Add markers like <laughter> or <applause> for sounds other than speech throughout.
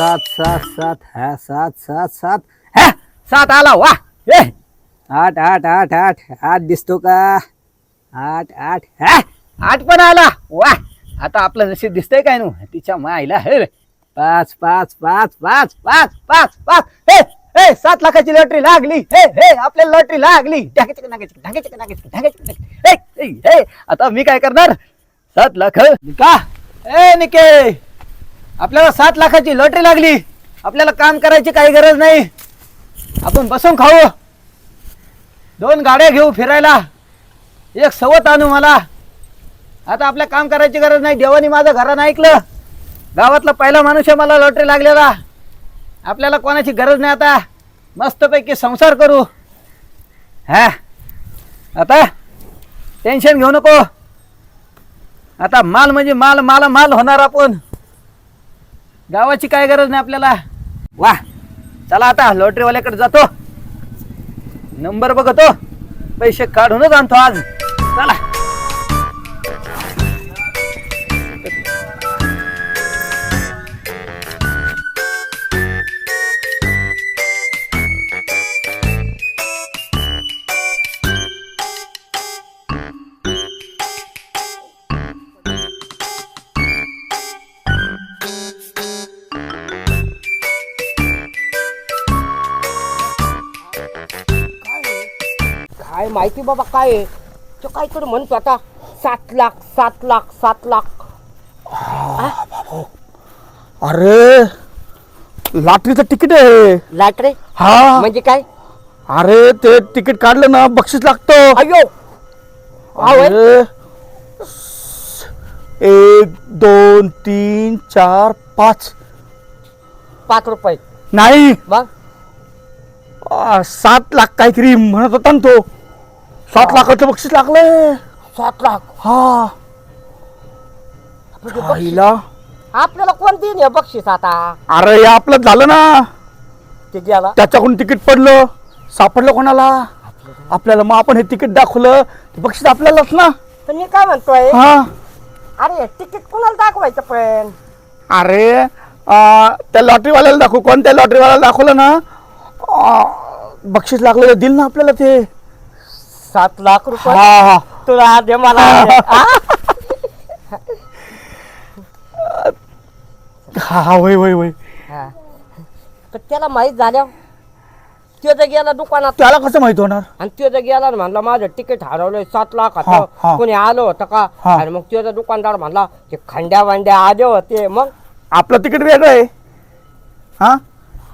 सात सात सात हा सात सात सात. हा सात आला वा. ए आठ आठ आठ आठ. आठ दिसतो का? आठ आठ हा. आठ पण आला वा. आता आपलं नशीब दिसतंय काय नु? तिच्या मायला हे. पाच पाच पाच पाच पाच पाच पाच. हे हे सात लाखाची लॉटरी लागली. हे हे आपल्याला लॉटरी लागली. हे आता मी काय करणार? सात लाख. का? ए निके आपल्याला सात लाखाची लॉटरी लागली. आपल्याला काम करायची काही गरज नाही. आपण बसून खाऊ. दोन गाड्या घेऊ फिरायला. एक सवत आणू मला. आता आपल्या काम करायची गरज नाही. देवानी माझं घरानं ऐकलं. गावातला पहिला माणूस आहे मला लॉटरी लागलेला. आपल्याला कोणाची गरज नाही आता. मस्तपैकी संसार करू. हा. आता टेन्शन घेऊ नको. आता माल म्हणजे माल माला माल होणार आपण. गावाची काय गरज नाही आपल्याला. वा. चला आता लॉटरीवाल्याकडे जातो. नंबर बघतो. पैसे काढूनच आणतो आज. माहिती बाबा काय आहे? तो काहीतरी म्हणतो आता? सात लाख सात लाख सात लाख. अरे लॉटरीचं तिकीट आहे. लाट रे हा. म्हणजे काय? अरे ते तिकीट काढलं ना बक्षीस लागतं. अयो हा होय? अरे एक दोन तीन चार पाच. पाच रुपये. नाही. मग? सात लाख काहीतरी म्हणत होता ना तो. सात लाखाचं बक्षीस लागलंय. सात लाख? हा. म्हणजे बक्षीस. आईला आपल्याला कोण देईन हे बक्षीस आता? अरे हे आपलं झालं ना. ते त्याच्याकडून तिकीट पडलं. सापडलं कोणाला? आपल्याला. मग आपण हे तिकीट दाखवलं. ते बक्षीस आपल्यालाच ना. तर मी काय म्हणतोय? हा. अरे तिकीट कोणाला दाखवायचं पण? अरे त्या लॉटरीवाल्याला दाखवू. कोणत्या लॉटरीवाल्याला दाखवलं ना? बक्षीस लागलं दिल ना आपल्याला ते. सात लाख रुपये? हा हा. तुला दे मला. हा? हा. हा. हा. तर त्याला माहीत झाल्या तो जर गेला दुकानात त्याला कसं माहीत होणार? आणि तो जर गेला म्हणला माझं तिकीट हरवलंय सात लाख. हा, हा. कोणी आलं होतं का? हा. आणि मग त्याचा दुकानदार म्हणला ते खंड्या वांड्या आले होते. मग? आपलं तिकीट वेगळं आहे. हा?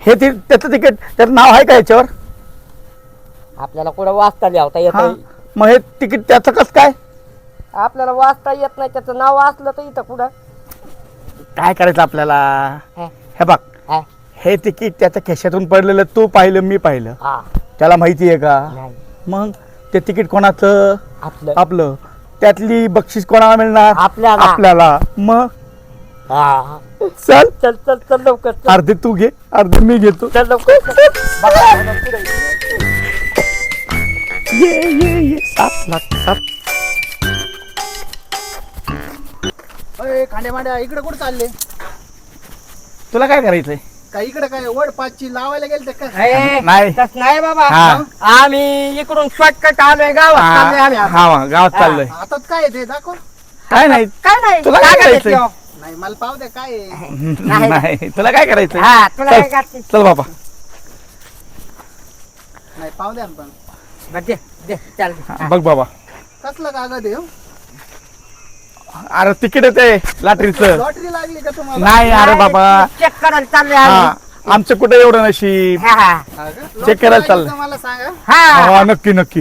हे ति त्याचं तिकीट त्याचं नाव आहे का याच्यावर? आपल्याला कुठं वाचता लिहावता येत हा? मग हे तिकीट त्याचं कसं काय? आपल्याला वाचता येत नाही त्याचं नाव वाचलं तर इथं कुठं? काय करायचं आपल्याला? हा. हे बघ. हा. हे तिकीट त्याच्या खिशातून पडलेलं तू पाहिलं मी पाहिलं. हा. त्याला माहिती आहे का? नाही. मग ते तिकीट कोणाचं? आपलं. आपलं. त्यातली बक्षीस कोणाला मिळणार? आपल्याला. आपल्याला. मग? हा. चल. चल चल चल लवकर चल. अर्धे तू घे अर्धे मी घेतो. चल लवकर चल. बघा, बघा, पुढे. ये ये ये सात लाख सात खांड्या मांड्या इकडे कुठे चालले तुला काय करायचंय का इकडे काय वड पाचची लावायला गेले काय ए, नाही. तसं नाही बाबा हा. आम्ही इकडून शॉर्टकट आलोय गावात चाललोय आम्ही आता. हा गावात चाललोय हातात काय आहे ते दाखव काय नाही काय नाही तुला काय काय करायचंय? करायचं? नाही मला पाव द्या काय आहे? नाही. नाही तुला काय करायचंय हा तुला चल. काय करायचं? चल बाबा नाही पाव द्या ना पण बरं, दे दे चल. हा, बघ बाबा. कसलं कागद आहे अरे तिकीट येते लॉटरीचं. लॉटरी लागली का तुम्हाला? नाही अरे बाबा. चेक करायला हा आम्ही. आमचं कुठे एवढं नशीब? हा हा. हा का? चेक करायला लागली चाललंय. का मला सांगा? हा. हा नक्की नक्की.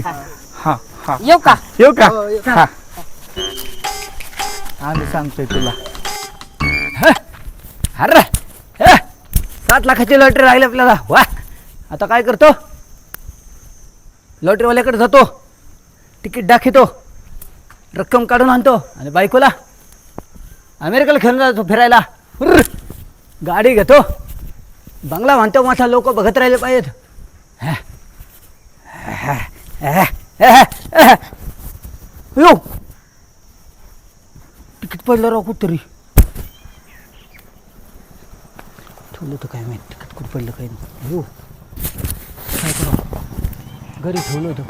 हा. हा येऊ का? येऊ का? हो, येऊ. हा. आम्ही सांगतोय तुला. अरे हे, सात लाखाची लॉटरी लागली आपल्याला. वा. आता काय करतो? लॉटरीवाल्याकडे जातो. तिकीट दाखवतो. रक्कम काढून आणतो. आणि बायकोला. अमेरिकेला घेऊन जातो फिरायला. गाडी घेतो. बंगला म्हणतो माझा लोक बघत राहिले पाहिजेत. यो तिकीट पडलं राव कुठतरी. ठेवलं तर काय माहिती तिकीट कुठं पडलं काही नाही. हो काय करावं? घरी ठेवलं होतं.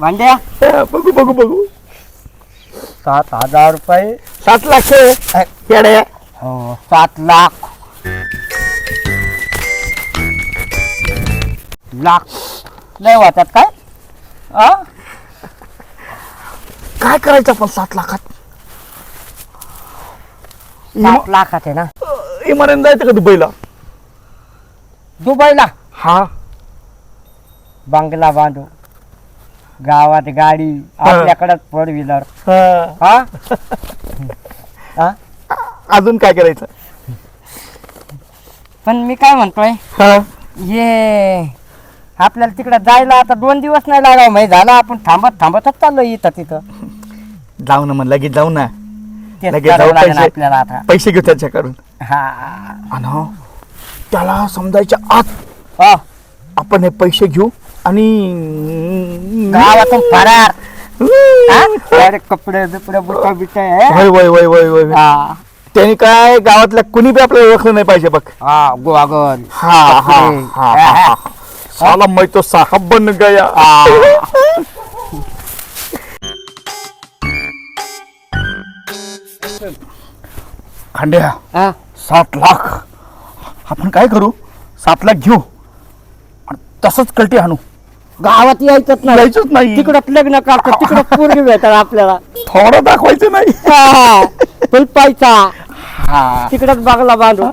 भांड्या? हा, बघू बघू बघू. सात हजार रुपये. सात लाख आहे. हो सात लाख. लाख. नाही वाटत काय? आ? काय करायचं आपण सात लाखात? सात लाखात आहे ना? इमारत जायचं का दुबईला? दुबईला? हा. बंगला बांधू गावात गाडी आपल्याकडे फोर व्हीलर. हा. <laughs> हा? अजून काय करायचं? पण मी काय म्हणतोय हा. ये आपल्याला तिकडे जायला आता दोन दिवस नाही लागावं माहिती. झालं आपण थांबत थांबतच चाललो इथं तिथं. जाऊ ना मग लगेच जाऊ ना. तेच लगेच जाऊ करावं लागेल पैसे. आपल्याला आता. पैसे घेऊ त्याच्याकडून. हा. आणि त्याला समजायच्या आत हा. आपण हे पैसे घेऊ आणि गावातून फरार. हा? कपडे बिपडे बुट बिट वय वय वय वय वय. हा. त्याने काय गावातल्या कुणी बी आपल्याला ओळखलं नाही पाहिजे बघ. हा गोवागन हा हा हा हा, हा. साला मैं तो साहब बन गया खांड्या हा. सात लाख. आपण काय करू? सात लाख घेऊ. आणि तसंच कलटी आणू. गावात यायचंच नाही. जायचंच नाही. तिकडं लग्न करतात तिकडं पोरगी भेटतात आपल्याला. थोडं दाखवायचं नाही. हा. पैसा. हा. तिकडच बागला बांधू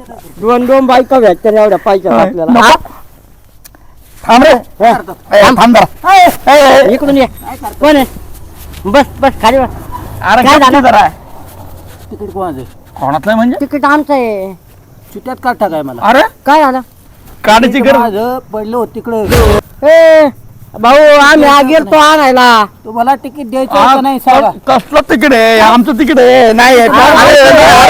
दोन दोन बायका भेटतात एवढ्या पैशात आपल्याला. हा? नको. थांब रे. ए, थांब. जरा. ए, ए, ए. इकडून ये. कोण आहे? बस बस खाली बस. अरे काय झालं? की जरा. तिकीट कोणाचं? कोणातलं म्हणजे? तिकीट आमचं आहे. चिट्यात काढता काय मला. अरे? काय झालं? काढायची गरज माझं पडलं होतं तिकडं. ए भाऊ आम्ही आ गेलतो आणायला. तुम्हाला तिकीट द्यायचं का नाही सांगा. कसलं आहे? आमचं तिकीट आहे. नाही अरे, अरे,